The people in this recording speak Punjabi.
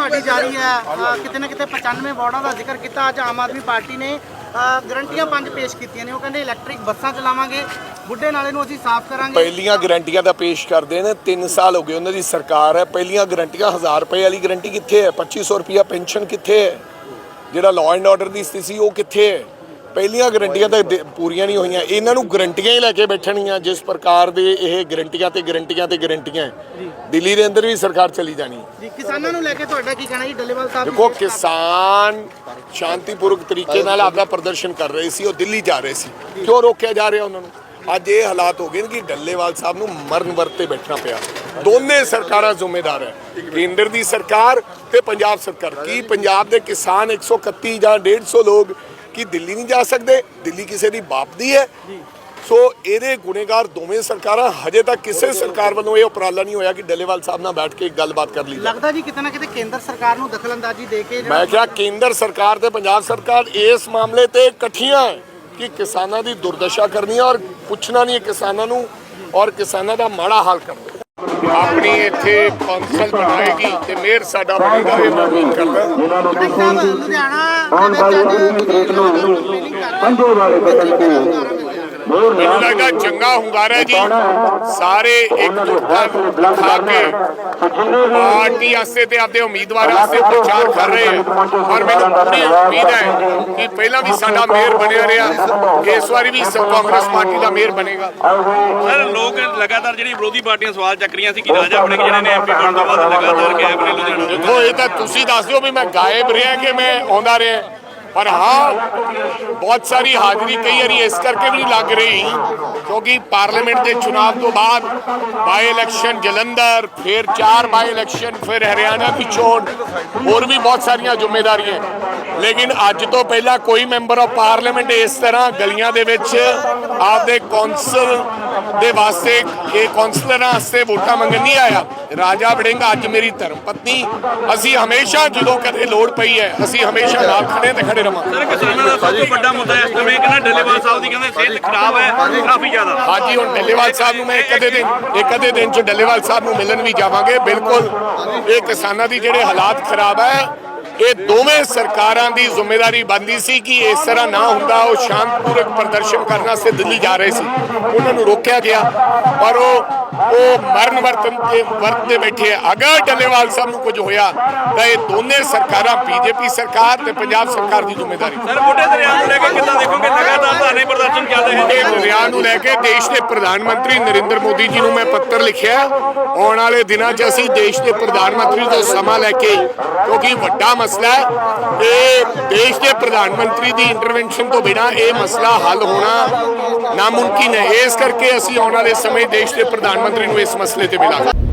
ਤੁਹਾਡੀ ਜਾਰੀ ਹੈ। ਅ, ਕਿਤੇ ਨਾ ਕਿਤੇ 95 ਵਾਰਡਾਂ ਦਾ ਜ਼ਿਕਰ ਕੀਤਾ। ਅੱਜ ਆਮ ਆਦਮੀ ਪਾਰਟੀ ਨੇ ਅ, ਗਰੰਟੀਆਂ ਪੰਜ ਪੇਸ਼ ਕੀਤੀਆਂ ਨੇ। ਉਹ ਕਹਿੰਦੇ ਇਲੈਕਟ੍ਰਿਕ ਬੱਸਾਂ ਚਲਾਵਾਂਗੇ ਬੁੱਢੇ ਨਾਲੇ ਨੂੰ ਅਸੀਂ ਸਾਫ਼ ਕਰਾਂਗੇ। ਪਹਿਲੀਆਂ ਗਰੰਟੀਆਂ ਦਾ ਪੇਸ਼ ਕਰਦੇ ਨੇ। 3 ਸਾਲ ਹੋ ਗਏ ਉਹਨਾਂ ਦੀ ਸਰਕਾਰ ਹੈ। ਪਹਿਲੀਆਂ ਗਰੰਟੀਆਂ 1000 ਰੁਪਏ ਵਾਲੀ ਗਰੰਟੀ ਕਿੱਥੇ ਹੈ? 2500 ਰੁਪਿਆ ਪੈਨਸ਼ਨ ਕਿੱਥੇ ਹੈ? ਜਿਹੜਾ ਲਾਅ ਐਂਡ ਆਰਡਰ ਦੀ ਸਥਿਤੀ ਉਹ ਕਿੱਥੇ ਹੈ? ਪਹਿਲੀਆਂ ਗਰੰਟੀਆਂ ਤਾਂ ਦੇ- ਪੂਰੀਆਂ ਨਹੀਂ ਹੋਈਆਂ। ਇਹਨਾਂ ਨੂੰ ਗਰੰਟੀਆਂ ਹੀ ਲੈ ਕੇ ਬੈਠਣੀਆਂ ਜਿਸ ਪ੍ਰਕਾਰ ਦੇ ਇਹ ਗਰੰਟੀਆਂ ਤੇ ਗਰੰਟੀਆਂ ਤੇ ਗਰੰਟੀਆਂ ਹੈ। ਦਿੱਲੀ ਦੇ ਅੰਦਰ ਵੀ ਸਰਕਾਰ ਚਲੀ ਜਾਣੀ। ਜੀ ਕਿਸਾਨਾਂ ਨੂੰ ਲੈ ਕੇ ਤੁਹਾਡਾ ਕੀ ਕਹਿਣਾ ਜੀ? ਡੱਲੇਵਾਲ ਸਾਹਿਬ ਦੇਖੋ ਕਿਸਾਨ ਸ਼ਾਂਤੀਪੂਰਵਕ ਤਰੀਕੇ ਨਾਲ ਆਪਦਾ ਪ੍ਰਦਰਸ਼ਨ ਕਰ ਰਹੇ ਸੀ ਉਹ ਦਿੱਲੀ ਜਾ ਰਹੇ ਸੀ। ਕਿਉਂ ਰੋਕਿਆ ਜਾ ਰਿਹਾ ਉਹਨਾਂ ਨੂੰ? ਅੱਜ ਇਹ ਹਾਲਾਤ ਹੋ ਗਏ ਨੇ ਕਿ ਡੱਲੇਵਾਲ ਸਾਹਿਬ ਨੂੰ ਮਰਨ ਵਰਤੇ ਬੈਠਣਾ ਪਿਆ। ਦੋਨੇ ਸਰਕਾਰਾਂ ਜ਼ਿੰਮੇਦਾਰ ਹੈ। ਕੇਂਦਰ ਦੀ ਸਰਕਾਰ ਤੇ ਪੰਜਾਬ ਸਰਕਾਰ। ਕੀ ਪੰਜਾਬ ਦੇ ਕਿਸਾਨ 131 ਜਾਂ 150 ਲੋਕ ਕੀ ਦਿੱਲੀ ਨਹੀਂ ਜਾ ਸਕਦੇ ਦਿੱਲੀ ਕਿਸੇ ਦੀ ਬਾਪ ਦੀ ਹੈ। ਸੋ ਇਹਦੇ ਗੁਨੇਗਾਰ ਦੋਵੇਂ ਸਰਕਾਰਾਂ ਹਜੇ ਤੱਕ ਕਿਸੇ ਸਰਕਾਰ ਵੱਲੋਂ ਇਹ ਉਪਰਾਲਾ ਨਹੀਂ ਹੋਇਆ ਕਿ ਡੱਲੇਵਾਲ ਸਾਹਿਬ ਨਾਲ ਬੈਠ ਕੇ ਗੱਲਬਾਤ ਕਰ ਲਈ ਲੱਗਦਾ ਜੀ ਕਿਤੇ ਨਾ ਕਿਤੇ ਕੇਂਦਰ ਸਰਕਾਰ ਨੂੰ ਦਖਲਅੰਦਾਜ਼ੀ ਦੇ ਕੇ ਮੈਂ ਕਿਹਾ ਕੇਂਦਰ ਸਰਕਾਰ ਤੇ ਪੰਜਾਬ ਸਰਕਾਰ ਇਸ ਮਾਮਲੇ ਤੇ ਇਕੱਠੀਆਂ ਹੈ ਕਿ ਕਿਸਾਨਾਂ ਦੀ ਦੁਰਦਸ਼ਾ ਕਰਨੀ ਹੈ ਔਰ ਪੁੱਛਣਾ ਨਹੀਂ ਹੈ ਕਿਸਾਨਾਂ ਨੂੰ ਔਰ ਕਿਸਾਨਾਂ ਦਾ ਮਾੜਾ ਹਾਲ ਕਰਨਾ ਆਪਣੀ ਇੱਥੇ ਕੌਂਸਲ ਬਣਾਏਗੀ ਤੇ ਮੇਅਰ ਸਾਡਾ ਬਣੇਗਾ ਇਹ ਮੈਂ ਉਮੀਦ ਕਰਦਾ ਲੁਧਿਆਣਾ training ਕਰ ਰਹੇ ਹੋ। ਪੰਜੇ ਵਾਲੇ ਬਦਲ ਕੇ ਮੋਰ ਮੈਨੂੰ ਲੱਗਾ ਚੰਗਾ ਹੁੰਗਾਰਾ ਜੀ। ਸਾਰੇ ਇੱਕ ਜੁੱਟ ਖਾ ਕੇ ਪਾਰਟੀ ਵਾਸਤੇ ਤੇ ਆਪਦੇ ਉਮੀਦਵਾਰਾਂ ਵਾਸਤੇ ਪ੍ਰਚਾਰ ਕਰ ਰਹੇ ਔਰ ਮੈਨੂੰ ਪੂਰੀ ਉਮੀਦ ਹੈ ਕਿ ਪਹਿਲਾਂ ਵੀ ਸਾਡਾ ਮੇਅਰ ਬਣਿਆ ਰਿਹਾ। ਇਸ ਵਾਰੀ ਵੀ ਸ- ਕਾਂਗਰਸ ਪਾਰਟੀ ਦਾ ਮੇਅਰ ਬਣੇਗਾ। ਸਰ ਲੋਕ ਲਗਾਤਾਰ ਜਿਹੜੀ ਵਿਰੋਧੀ ਪਾਰਟੀਆਂ ਸਵਾਲ ਚੱਕ ਰਹੀਆਂ ਸੀ ਕਿ ਰਾਜਾ ਵੜਿੰਗ ਜਿਹੜੇ ਨੇ ਐਮਪੀ ਬਣਨ ਤੋਂ ਬਾਅਦ ਲਗਾਤਾਰ ਗਾਇਬ ਨੇ ਲੁਧਿਆਣਾ ਦੇਖੋ ਇਹ ਤਾਂ ਤੁਸੀਂ ਦੱਸ ਦਿਓ ਵੀ ਮੈਂ ਗਾਇਬ ਰਿਹਾ ਕਿ ਮੈਂ ਆਉਂਦਾ ਰਿਹਾ। ਪਰ ਹਾਂ, ਬਹੁਤ ਸਾਰੀ ਹਾਜ਼ਰੀ ਕਈ ਵਾਰੀ ਇਸ ਕਰਕੇ ਵੀ ਨਹੀਂ ਲੱਗ ਰਹੀ, ਕਿਉਂਕਿ ਪਾਰਲੀਮੈਂਟ ਦੇ ਚੁਣਾਵ ਤੋਂ ਬਾਅਦ ਬਾਈ ਇਲੈਕਸ਼ਨ ਜਲੰਧਰ, ਫਿਰ ਚਾਰ ਬਾਈ ਇਲੈਕਸ਼ਨ ਫਿਰ ਹਰਿਆਣਾ ਦੀ ਚੋਣ ਹੋਰ ਵੀ ਬਹੁਤ ਸਾਰੀਆਂ ਜ਼ਿੰਮੇਵਾਰੀਆਂ। ਲੇਕਿਨ ਅੱਜ ਤੋਂ ਪਹਿਲਾਂ ਕੋਈ ਮੈਂਬਰ ਆਫ ਪਾਰਲੀਮੈਂਟ ਇਸ ਤਰ੍ਹਾਂ ਗਲੀਆਂ ਦੇ ਵਿੱਚ ਆਪਦੇ ਕੌਂਸਲ ਦੇ ਵਾਸਤੇ ਇਹ ਕੌਂਸਲਰਾਂ ਵਾਸਤੇ ਵੋਟਾਂ ਮੰਗਣ ਨਹੀਂ ਆਇਆ। ਰਾਜਾ ਵੜਿੰਗ ਅੱਜ ਮੇਰੀ ਧਰਮ ਪਤਨੀ ਅਸੀਂ ਹਮੇਸ਼ਾ ਜਦੋਂ ਕਦੇ ਲੋੜ ਪਈ ਹੈ ਅਸੀਂ ਹਮੇਸ਼ਾ ਨਾਲ ਖੜੇ ਤੇ ਖੜੇ ਰਵਾਂਗੇ ਸਰ ਕਿਸਾਨਾਂ ਦਾ ਸਭ ਤੋਂ ਵੱਡਾ ਮੁੱਦਾ ਇਸ ਸਮੇਂ ਕਹਿੰਦਾ ਡੱਲੇਵਾਲ ਸਾਹਿਬ ਦੀ ਕਹਿੰਦੇ ਸਿਹਤ ਖਰਾਬ ਹੈ ਕਾਫੀ ਜ਼ਿਆਦਾ। ਹਾਂਜੀ ਹੁਣ ਡੱਲੇਵਾਲ ਸਾਹਿਬ ਨੂੰ ਮੈਂ ਇੱਕ ਅੱਧੇ ਦਿਨ ਇੱਕ ਅੱਧੇ ਦਿਨ ਚ ਡੱਲੇਵਾਲ ਸਾਹਿਬ ਨੂੰ ਮਿਲਣ ਵੀ ਜਾਵਾਂਗੇ ਬਿਲਕੁਲ। ਇਹ ਕਿਸਾਨਾਂ ਦੀ ਜਿਹੜੇ ਹਾਲਾਤ ਖਰਾਬ ਹੈ ਇਹ ਦੋਵੇਂ ਸਰਕਾਰਾਂ ਦੀ ਜ਼ਿੰਮੇਵਾਰੀ ਬਣਦੀ ਸੀ ਕਿ ਇਸ ਤਰ੍ਹਾਂ ਨਾ ਹੁੰਦਾ ਉਹ ਸ਼ਾਂਤਪੂਰਕ ਪ੍ਰਦਰਸ਼ਨ ਕਰਨ ਵਾਸਤੇ ਦਿੱਲੀ ਜਾ ਰਹੇ ਸੀ ਉਹਨਾਂ ਨੂੰ ਰੋਕਿਆ ਗਿਆ ਪਰ ਉਹ ਉਹ ਮਰਨ ਵਰਤਨ ਤੇ ਵਰਤਦੇ ਬੈਠੇ ਆ। ਅਗਰ ਡੱਲੇਵਾਲ ਸਾਹਿਬ ਨੂੰ ਕੁਝ ਹੋਇਆ ਤਾਂ ਇਹ ਦੋਨੇ ਸਰਕਾਰਾਂ ਬੀਜੇਪੀ ਸਰਕਾਰ ਤੇ ਪੰਜਾਬ ਸਰਕਾਰ ਦੀ ਜ਼ਿੰਮੇਵਾਰੀ ਸਰ ਬੁੱਢੇ ਦਰਿਆ ਨੂੰ ਲੈ ਕੇ ਕਿੱਦਾਂ ਦੇਖੋਗੇ ਲਗਾਤਾਰ ਧਰਨੇ ਪ੍ਰਦਰਸ਼ਨ ਚੱਲ ਰਹੇ ਨੇ ਇਹ ਦਰਿਆ ਨੂੰ ਲੈ ਕੇ ਦੇਸ਼ ਦੇ ਪ੍ਰਧਾਨ ਮੰਤਰੀ ਨਰਿੰਦਰ ਮੋਦੀ ਜੀ ਨੂੰ ਮੈਂ ਪੱਤਰ ਲਿਖਿਆ। ਆਉਣ ਵਾਲੇ ਦਿਨਾਂ 'ਚ ਅਸੀਂ ਦੇਸ਼ ਦੇ ਪ੍ਰਧਾਨ ਮੰਤਰੀ ਤੋਂ ਸਮਾਂ ਲੈ ਕੇ ਕਿਉਂਕਿ ਵੱਡਾ ਮਸਲਾ ਇਹ ਦੇਸ਼ ਦੇ ਪ੍ਰਧਾਨ ਮੰਤਰੀ ਦੀ ਇੰਟਰਵੈਂਸ਼ਨ ਤੋਂ ਬਿਨਾ ਇਹ ਮਸਲਾ ਹੱਲ ਹੋਣਾ ਨਾਮੁਮਕਿਨ ਹੈ। ਇਸ ਕਰਕੇ ਅਸੀਂ ਆਉਣ ਵਾਲੇ ਸਮੇਂ ਦੇਸ਼ ਦੇ ਪ੍ਰਧਾਨ ਮੰਤਰੀ ਨੂੰ ਇਸ ਮਸਲੇ ਤੇ ਮਿਲਾਂਗੇ।